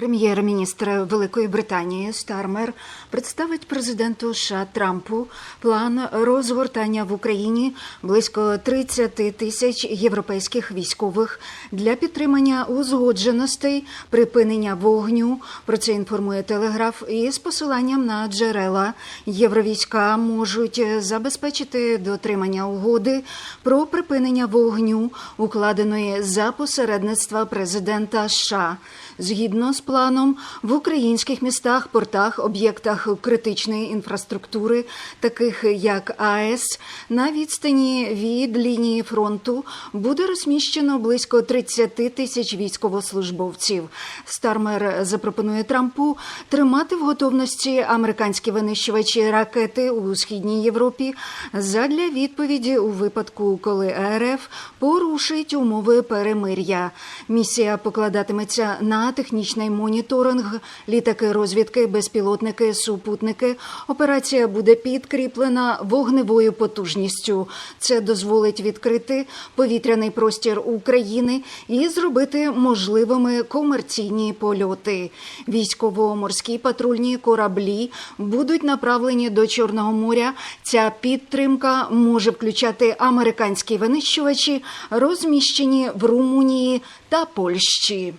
Прем'єр-міністр Великої Британії Стармер представить президенту США Трампу план розгортання в Україні близько 30 тисяч європейських військових для підтримання узгодженостей, припинення вогню. Про це інформує Телеграф із посиланням на джерела. Євровійська можуть забезпечити дотримання угоди про припинення вогню, укладеної за посередництва президента США. Згідно з планом, в українських містах, портах, об'єктах критичної інфраструктури, таких як АЕС, на відстані від лінії фронту буде розміщено близько 30 тисяч військовослужбовців. Стармер запропонує Трампу тримати в готовності американські винищувачі ракети у східній Європі задля відповіді у випадку, коли РФ порушить умови перемир'я. Місія покладатиметься на технічний моніторинг, літаки розвідки, безпілотники, супутники. Операція буде підкріплена вогневою потужністю. Це дозволить відкрити повітряний простір України і зробити можливими комерційні польоти. Військово-морські патрульні кораблі будуть направлені до Чорного моря. Ця підтримка може включати американські винищувачі, розміщені в Румунії та Польщі.